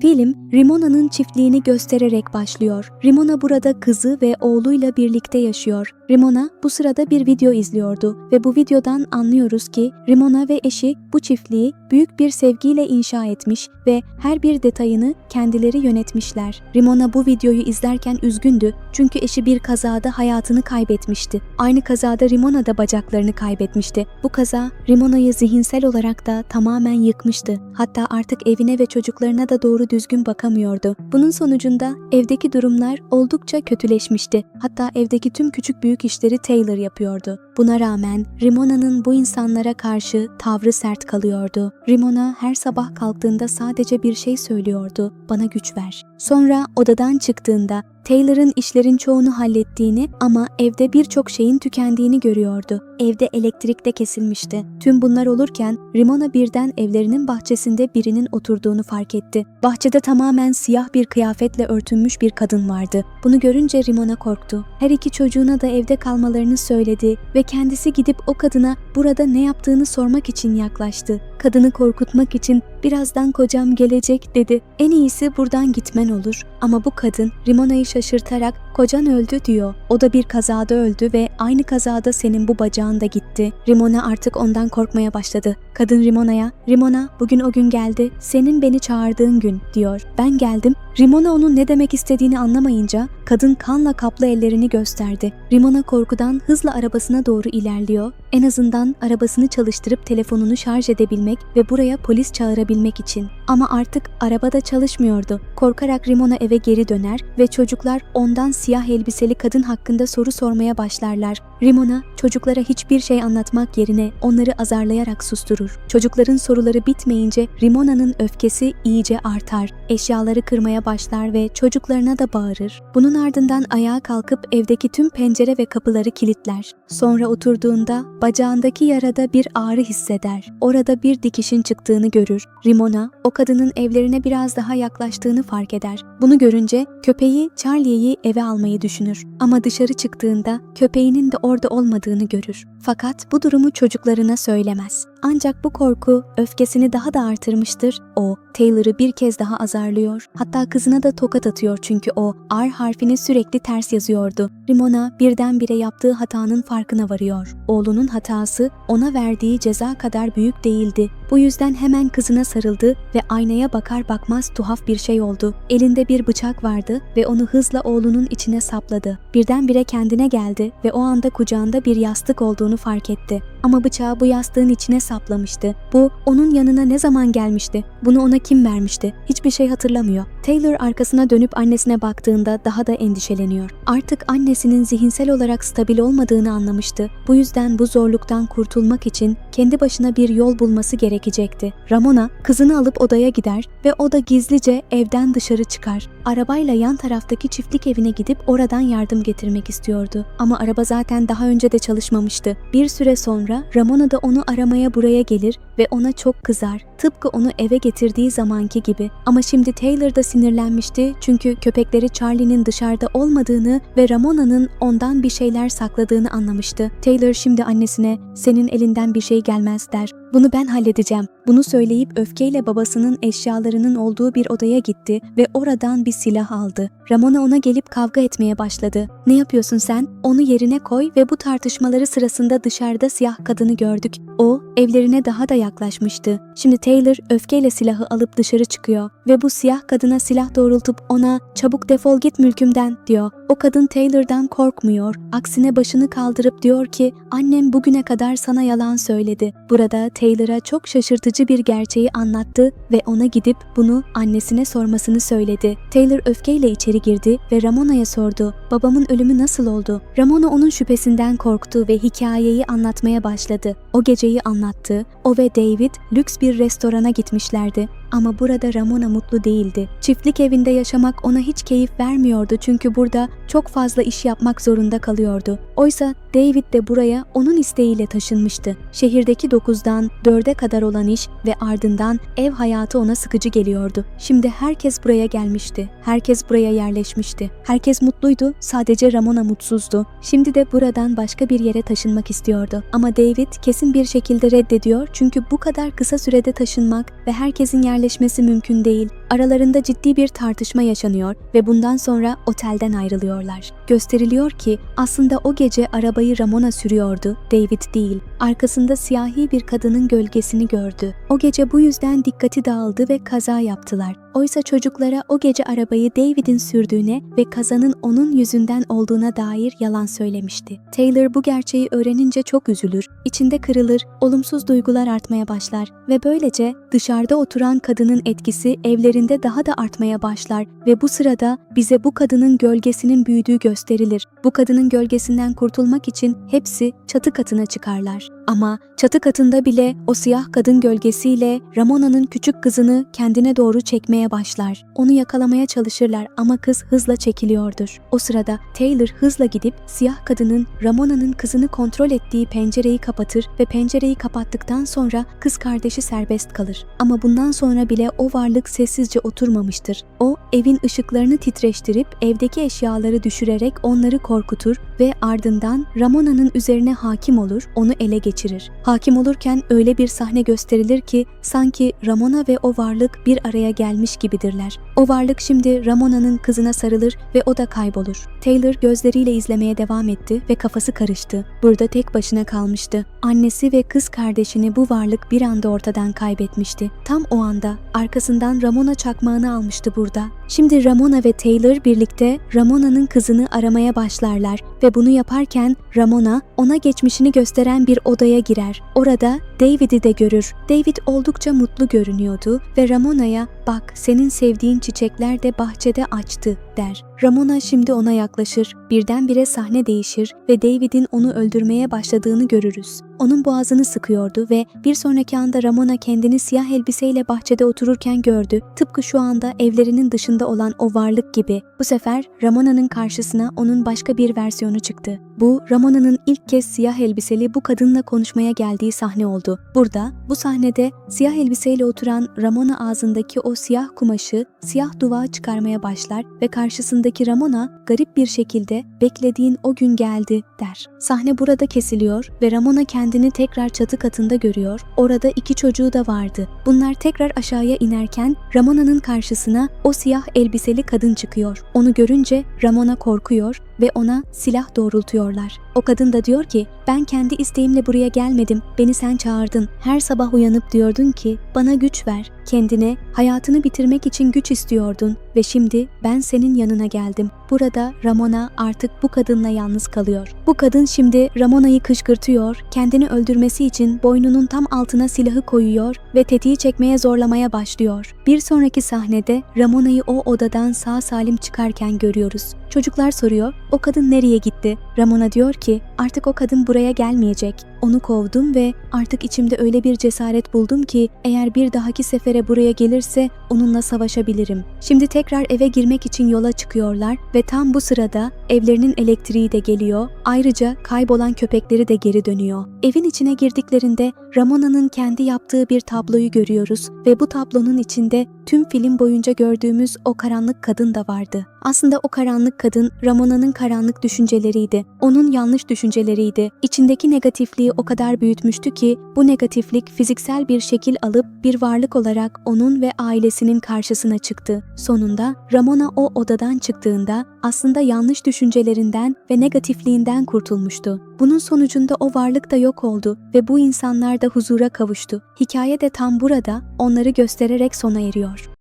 Film, Rimona'nın çiftliğini göstererek başlıyor. Rimona burada kızı ve oğluyla birlikte yaşıyor. Rimona bu sırada bir video izliyordu ve bu videodan anlıyoruz ki Rimona ve eşi bu çiftliği büyük bir sevgiyle inşa etmiş ve her bir detayını kendileri yönetmişler. Rimona bu videoyu izlerken üzgündü çünkü eşi bir kazada hayatını kaybetmişti. Aynı kazada Rimona da bacaklarını kaybetmişti. Bu kaza Rimona'yı zihinsel olarak da tamamen yıkmıştı. Hatta artık evine ve çocuklarına da doğru düzgün bakamıyordu. Bunun sonucunda evdeki durumlar oldukça kötüleşmişti. Hatta evdeki tüm küçük büyük işleri Taylor yapıyordu. Buna rağmen Rimona'nın bu insanlara karşı tavrı sert kalıyordu. Rimona her sabah kalktığında sadece bir şey söylüyordu. Bana güç ver. Sonra odadan çıktığında Taylor'ın işlerin çoğunu hallettiğini ama evde birçok şeyin tükendiğini görüyordu. Evde elektrik de kesilmişti. Tüm bunlar olurken Rimona birden evlerinin bahçesinde birinin oturduğunu fark etti. Bahçede tamamen siyah bir kıyafetle örtünmüş bir kadın vardı. Bunu görünce Rimona korktu. Her iki çocuğuna da evde kalmalarını söyledi ve kendisi gidip o kadına burada ne yaptığını sormak için yaklaştı. Kadını korkutmak için birazdan kocam gelecek dedi. En iyisi buradan gitmen olur. Ama bu kadın Rimona'yı şaşırtarak kocan öldü diyor. O da bir kazada öldü ve aynı kazada senin bu bacağın da gitti. Rimona artık ondan korkmaya başladı. Kadın Rimona'ya, Rimona bugün o gün geldi, senin beni çağırdığın gün diyor. Ben geldim. Rimona onun ne demek istediğini anlamayınca kadın kanla kaplı ellerini gösterdi. Rimona korkudan hızla arabasına doğru ilerliyor. En azından arabasını çalıştırıp telefonunu şarj edebilmek ve buraya polis çağırabilmek için. Ama artık arabada çalışmıyordu. Korkarak Rimona eve geri döner ve çocuklar ondan siyah elbiseli kadın hakkında soru sormaya başlarlar. Rimona çocuklara hiçbir şey anlatmak yerine onları azarlayarak susturur. Çocukların soruları bitmeyince Rimona'nın öfkesi iyice artar. Eşyaları kırmaya başlar ve çocuklarına da bağırır. Bunun ardından ayağa kalkıp evdeki tüm pencere ve kapıları kilitler. Sonra oturduğunda bacağındaki yarada bir ağrı hisseder. Orada bir dikişin çıktığını görür. Rimona o kadının evlerine biraz daha yaklaştığını fark eder. Bunu görünce köpeği Charlie'yi eve almayı düşünür. Ama dışarı çıktığında köpeğinin de orada olmadığını görür. Fakat bu durumu çocuklarına söylemez. Ancak bu korku öfkesini daha da artırmıştır. O, Taylor'ı bir kez daha azarlıyor. Hatta kızına da tokat atıyor çünkü o R harfini sürekli ters yazıyordu. Rimona birdenbire yaptığı hatanın farkına varıyor. Oğlunun hatası ona verdiği ceza kadar büyük değildi. Bu yüzden hemen kızına sarıldı ve aynaya bakar bakmaz tuhaf bir şey oldu. Elinde bir bıçak vardı ve onu hızla oğlunun içine sapladı. Birdenbire kendine geldi ve o anda kucağında bir yastık olduğunu fark etti. Ama bıçağı bu yastığın içine saplamıştı. Bu onun yanına ne zaman gelmişti? Bunu ona kim vermişti? Hiçbir şey hatırlamıyor. Taylor arkasına dönüp annesine baktığında daha da endişeleniyor. Artık annesinin zihinsel olarak stabil olmadığını anlamıştı. Bu yüzden bu zorluktan kurtulmak için kendi başına bir yol bulması gerekecekti. Ramona kızını alıp odaya gider ve o da gizlice evden dışarı çıkar. Arabayla yan taraftaki çiftlik evine gidip oradan yardım getirmek istiyordu. Ama araba zaten daha önce de çalışmamıştı. Bir süre sonra Ramona da onu aramaya buraya gelir ve ona çok kızar. Tıpkı onu eve getirdiği zamanki gibi. Ama şimdi Taylor da sinirlenmişti çünkü köpekleri Charlie'nin dışarıda olmadığını ve Ramona'nın ondan bir şeyler sakladığını anlamıştı. Taylor şimdi annesine senin elinden bir şey gelmez der. Bunu ben halledeceğim. Bunu söyleyip öfkeyle babasının eşyalarının olduğu bir odaya gitti ve oradan bir silah aldı. Ramona ona gelip kavga etmeye başladı. Ne yapıyorsun sen? Onu yerine koy ve bu tartışmaları sırasında dışarıda siyah kadını gördük. O evlerine daha da yaklaşmıştı. Şimdi Taylor öfkeyle silahı alıp dışarı çıkıyor ve bu siyah kadına silah doğrultup ona çabuk defol git mülkümden diyor. O kadın Taylor'dan korkmuyor. Aksine başını kaldırıp diyor ki annem bugüne kadar sana yalan söyledi. Burada Taylor'a çok şaşırtıcı bir gerçeği anlattı ve ona gidip bunu annesine sormasını söyledi. Taylor öfkeyle içeri girdi ve Ramona'ya sordu. Babamın ölümü nasıl oldu? Ramona onun şüphesinden korktu ve hikayeyi anlatmaya başladı. O geceyi anlattı. O ve David lüks bir restorana gitmişlerdi. Ama burada Ramona mutlu değildi. Çiftlik evinde yaşamak ona hiç keyif vermiyordu çünkü burada çok fazla iş yapmak zorunda kalıyordu. Oysa David de buraya onun isteğiyle taşınmıştı. Şehirdeki 9'dan 4'e kadar olan iş ve ardından ev hayatı ona sıkıcı geliyordu. Şimdi herkes buraya gelmişti. Herkes buraya yerleşmişti. Herkes mutluydu, sadece Ramona mutsuzdu. Şimdi de buradan başka bir yere taşınmak istiyordu. Ama David kesin bir şekilde reddediyor çünkü bu kadar kısa sürede taşınmak ve herkesin yerleşmesi mümkün değil. Aralarında ciddi bir tartışma yaşanıyor ve bundan sonra otelden ayrılıyorlar. Gösteriliyor ki aslında o gece arabayı Ramona sürüyordu, David değil. Arkasında siyahi bir kadının gölgesini gördü. O gece bu yüzden dikkati dağıldı ve kaza yaptılar. Oysa çocuklara o gece arabayı David'in sürdüğüne ve kazanın onun yüzünden olduğuna dair yalan söylemişti. Taylor bu gerçeği öğrenince çok üzülür, içinde kırılır, olumsuz duygular artmaya başlar ve böylece dışarıda oturan kadının etkisi evlerinde daha da artmaya başlar ve bu sırada bize bu kadının gölgesinin büyüdüğü gösterilir. Bu kadının gölgesinden kurtulmak için hepsi çatı katına çıkarlar. Ama çatı katında bile o siyah kadın gölgesiyle Ramona'nın küçük kızını kendine doğru çekmeye başlar. Onu yakalamaya çalışırlar ama kız hızla çekiliyordur. O sırada Taylor hızla gidip siyah kadının Ramona'nın kızını kontrol ettiği pencereyi kapatır ve pencereyi kapattıktan sonra kız kardeşi serbest kalır. Ama bundan sonra bile o varlık sessizce oturmamıştır. O evin ışıklarını titreştirip evdeki eşyaları düşürerek onları korkutur ve ardından Ramona'nın üzerine hakim olur, onu ele geçirir. Hakim olurken öyle bir sahne gösterilir ki sanki Ramona ve o varlık bir araya gelmiş gibidirler. O varlık şimdi Ramona'nın kızına sarılır ve o da kaybolur. Taylor gözleriyle izlemeye devam etti ve kafası karıştı. Burada tek başına kalmıştı. Annesi ve kız kardeşini bu varlık bir anda ortadan kaybetmişti. Tam o anda arkasından Ramona çakmağını almıştı burada. Şimdi Ramona ve Taylor birlikte Ramona'nın kızını aramaya başlarlar ve bunu yaparken Ramona ona geçmişini gösteren bir odaya girer. Orada David'i de görür. David oldukça mutlu görünüyordu ve Ramona'ya bak senin sevdiğin çiçekler de bahçede açtı der. Ramona şimdi ona yaklaşır. Birdenbire sahne değişir ve David'in onu öldürmeye başladığını görürüz. Onun boğazını sıkıyordu ve bir sonraki anda Ramona kendini siyah elbiseyle bahçede otururken gördü. Tıpkı şu anda evlerinin dışında olan o varlık gibi. Bu sefer Ramona'nın karşısına onun başka bir versiyonu çıktı. Bu Ramona'nın ilk kez siyah elbiseli bu kadınla konuşmaya geldiği sahne oldu. Burada bu sahnede siyah elbiseyle oturan Ramona ağzındaki o siyah kumaşı siyah duvağa çıkarmaya başlar ve karşısındaki Ramona garip bir şekilde beklediğin o gün geldi der. Sahne burada kesiliyor ve Ramona kendini tekrar çatı katında görüyor. Orada iki çocuğu da vardı. Bunlar tekrar aşağıya inerken Ramona'nın karşısına o siyah elbiseli kadın çıkıyor. Onu görünce Ramona korkuyor ve ona silah doğrultuyorlar. O kadın da diyor ki ben kendi isteğimle buraya gelmedim. Beni sen çağırdın. Her sabah uyanıp diyordun ki bana güç ver. Kendine hayatını bitirmek için güç istiyordun ve şimdi ben senin yanına geldim. Burada Ramona artık bu kadınla yalnız kalıyor. Bu kadın şimdi Ramona'yı kışkırtıyor, kendini öldürmesi için boynunun tam altına silahı koyuyor ve tetiği çekmeye zorlamaya başlıyor. Bir sonraki sahnede Ramona'yı o odadan sağ salim çıkarken görüyoruz. Çocuklar soruyor, o kadın nereye gitti? Ramona diyor ki, artık o kadın buraya gelmeyecek. Onu kovdum ve artık içimde öyle bir cesaret buldum ki eğer bir dahaki sefere buraya gelirse onunla savaşabilirim. Şimdi tekrar eve girmek için yola çıkıyorlar ve tam bu sırada evlerinin elektriği de geliyor. Ayrıca kaybolan köpekleri de geri dönüyor. Evin içine girdiklerinde Ramona'nın kendi yaptığı bir tabloyu görüyoruz ve bu tablonun içinde tüm film boyunca gördüğümüz o karanlık kadın da vardı. Aslında o karanlık kadın Ramona'nın karanlık düşünceleriydi. Onun yanlış düşünceleriydi. İçindeki negatifliği o kadar büyütmüştü ki bu negatiflik fiziksel bir şekil alıp bir varlık olarak onun ve ailesinin karşısına çıktı. Sonunda Ramona o odadan çıktığında aslında yanlış düşüncelerinden ve negatifliğinden kurtulmuştu. Bunun sonucunda o varlık da yok oldu ve bu insanlar da huzura kavuştu. Hikaye de tam burada onları göstererek sona eriyor.